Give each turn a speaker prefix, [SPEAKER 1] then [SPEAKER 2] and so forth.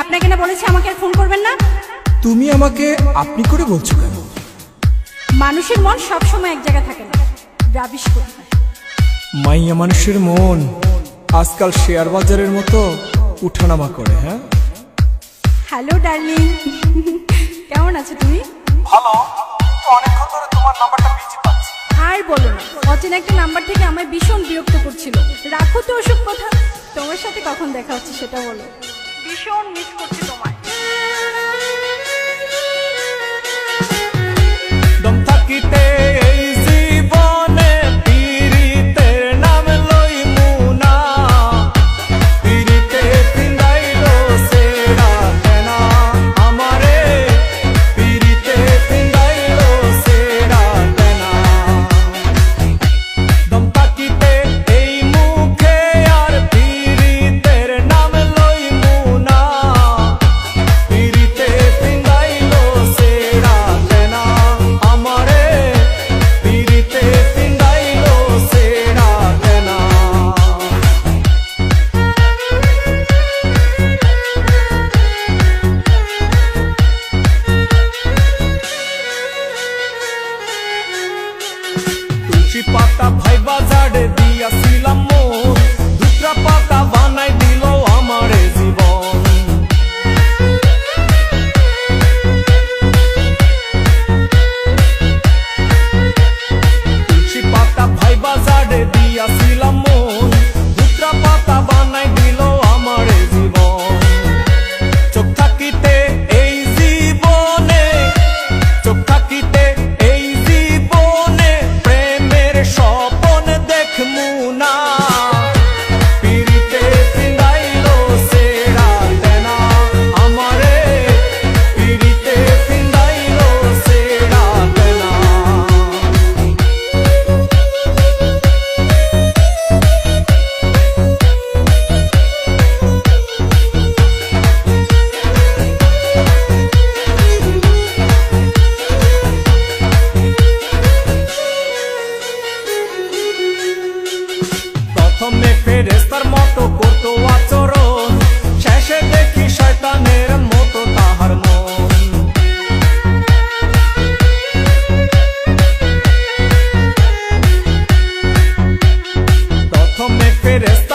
[SPEAKER 1] আপনাকে না বলেছি আমাকে আর ফোন করবেন না?
[SPEAKER 2] তুমি আমাকে আপনি করে বলছো কেন?
[SPEAKER 1] মানুষের মন সবসময় এক জায়গায় থাকে না। রাবিশ করে।
[SPEAKER 2] মাইয়া মানুষের মন আজকাল শেয়ার বাজারের মতো উঠানামা করে হ্যাঁ?
[SPEAKER 1] Hello darling. কেমন আছো তুমি?
[SPEAKER 2] ভালো। অনেকক্ষণ ধরে তোমার নাম্বারটা বিজি পাচ্ছি।
[SPEAKER 1] আর বলো না অচেনা একটা নাম্বার থেকে আমায় ভীষণ বিরক্ত করছিল। রাখো তো ওসব কথা। তোমার সাথে কখন দেখা হচ্ছে সেটা বলো। ভীষণ মিস করছি
[SPEAKER 2] প্রথমে ফেরেস্তার মতো করতো আচরণ। শেষে দেখি শয়তানের মতো তাহার মন। প্রথমে ফেরেস্তার